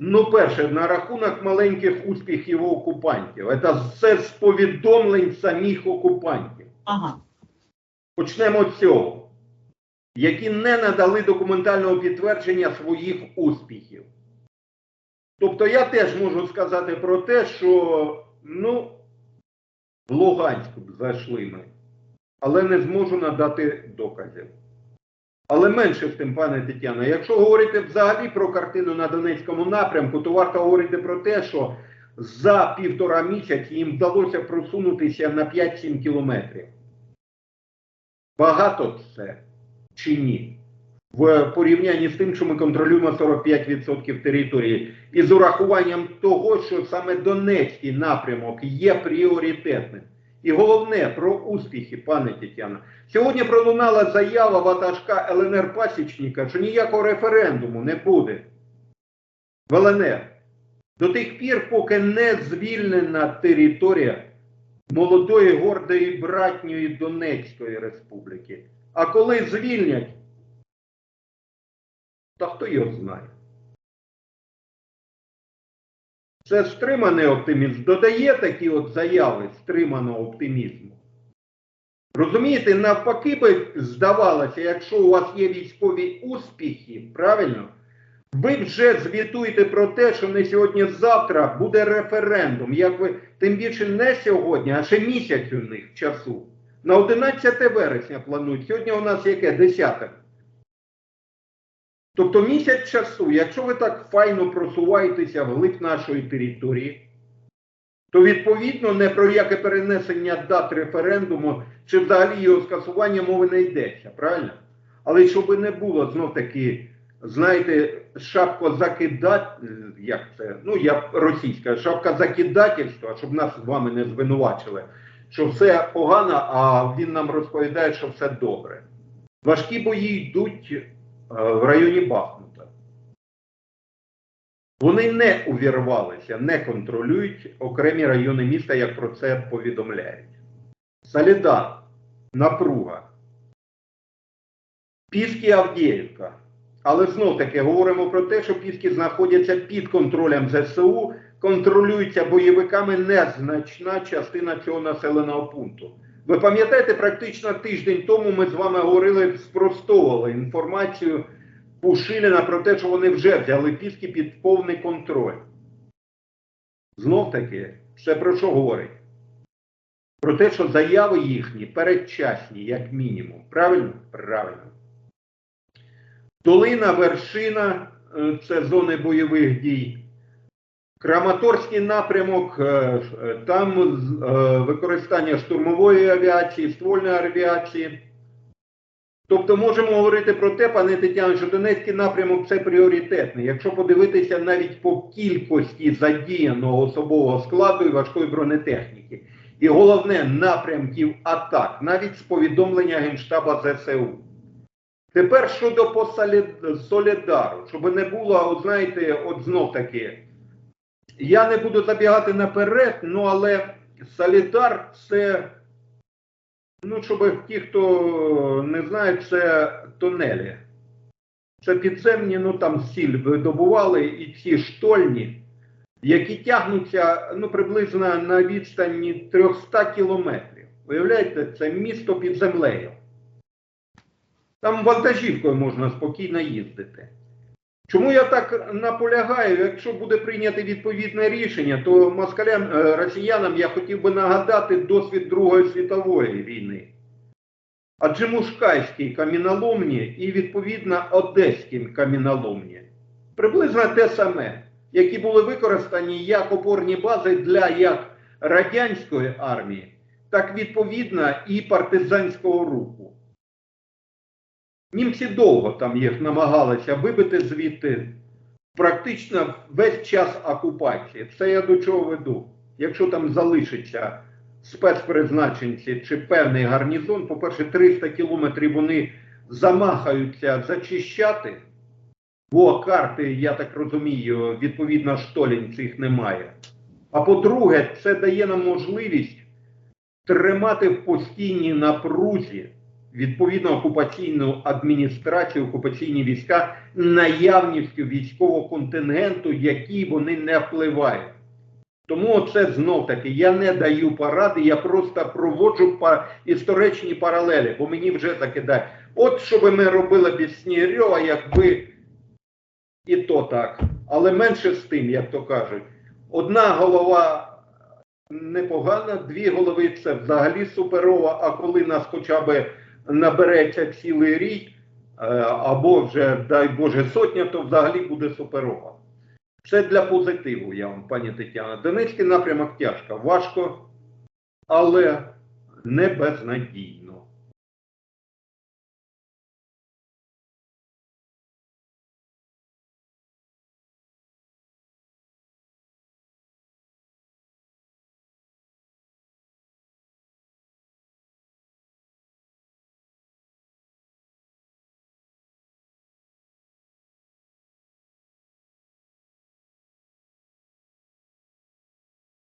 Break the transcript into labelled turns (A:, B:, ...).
A: Ну, перше, на рахунок маленьких успіхів окупантів. Це все з повідомлень самих окупантів.
B: Ага.
A: Почнемо з цього. Які не надали документального підтвердження своїх успіхів. Тобто я теж можу сказати про те, що ну, в Луганську б зайшли ми, але не зможу надати доказів. Але менше з тим, пане Тетяно, якщо говорити взагалі про картину на Донецькому напрямку, то варто говорити про те, що за півтора місяці їм вдалося просунутися на 5-7 кілометрів. Багато це чи ні? В порівнянні з тим, що ми контролюємо 45% території, і з урахуванням того, що саме Донецький напрямок є пріоритетним. І головне про успіхи, пане Тетяно. Сьогодні пролунала заява ватажка ЛНР Пасічника, що ніякого референдуму не буде в ЛНР. До тих пір, поки не звільнена територія молодої гордої братньої Донецької республіки. А коли звільнять, то хто його знає? Це стриманий оптимізм. Додає такі от заяви стриманого оптимізму. Розумієте, навпаки би здавалося, якщо у вас є військові успіхи, правильно, ви вже звітуєте про те, що не сьогодні-завтра буде референдум. Як ви тим більше не сьогодні, а ще місяць у них часу. На 11 вересня планують. Сьогодні у нас яке 10. Тобто місяць часу, якщо ви так файно просуваєтеся вглиб нашої території, то відповідно не про яке перенесення дат референдуму чи взагалі його скасування мови не йдеться, правильно? Але щоб не було знов таки, знаєте, шапко закидать, як це, ну я російська, шапка закидательства, щоб нас з вами не звинувачили, що все погано, а він нам розповідає, що все добре. Важкі бої йдуть е, в районі Бахмута. Вони не увірвалися, не контролюють окремі райони міста, як про це повідомляють. Солідар, напруга, Піски Авдіївка. Але знов таки говоримо про те, що Піски знаходяться під контролем ЗСУ, контролюються бойовиками незначна частина цього населеного пункту. Ви пам'ятаєте, практично тиждень тому ми з вами говорили, спростовували інформацію Пушиліна про те, що вони вже взяли Піски під повний контроль. Знов таки, це про що говорить? Про те, що заяви їхні передчасні, як мінімум. Правильно? Правильно. Долина, вершина е, це зони бойових дій. Краматорський напрямок, е, е, там е, використання штурмової авіації, ствольної авіації. Тобто можемо говорити про те, пане Тетяно, що Донецький напрямок це пріоритетний. Якщо подивитися навіть по кількості задіяного особового складу і важкої бронетехніки. І головне напрямків атак, навіть з повідомлення Генштаба ЗСУ. Тепер щодо по Солідару, щоб не було, от знаєте, от знов таки, я не буду забігати наперед, ну але Солідар це, ну, щоб ті, хто не знає, це тунелі. Це підземні, ну там сіль видобували і ці штольні, які тягнуться ну, приблизно на відстані 300 кілометрів. Уявляєте, це місто під землею. Там вантажівкою можна спокійно їздити. Чому я так наполягаю? Якщо буде прийнято відповідне рішення, то москалям, е, росіянам я хотів би нагадати досвід Другої світової війни. Адже Мушкайській каміноломні і відповідно Одеським каміноломні. Приблизно те саме, які були використані як опорні бази для як радянської армії, так відповідно і партизанського руху. Німці довго там їх намагалися вибити звідти практично весь час окупації. Це я до чого веду. Якщо там залишиться спецпризначенці чи певний гарнізон, по-перше, 300 кілометрів вони замахаються зачищати, бо карти, я так розумію, відповідно штолін цих немає. А по-друге, це дає нам можливість тримати в постійній напрузі відповідно окупаційну адміністрацію, окупаційні війська наявністю військового контингенту, який вони не впливають. Тому це знов таки я не даю поради, я просто проводжу історичні паралелі, бо мені вже закидає. От що би ми робили без Снігирьова, якби і то так. Але менше з тим, як то кажуть. Одна голова непогана, дві голови це взагалі суперова, а коли нас хоча б набереться цілий рік, е, або вже, дай Боже, сотня, то взагалі буде суперова. Це для позитиву, я вам, пані Тетяна. Донецький напрямок тяжко, важко, але не безнадійно.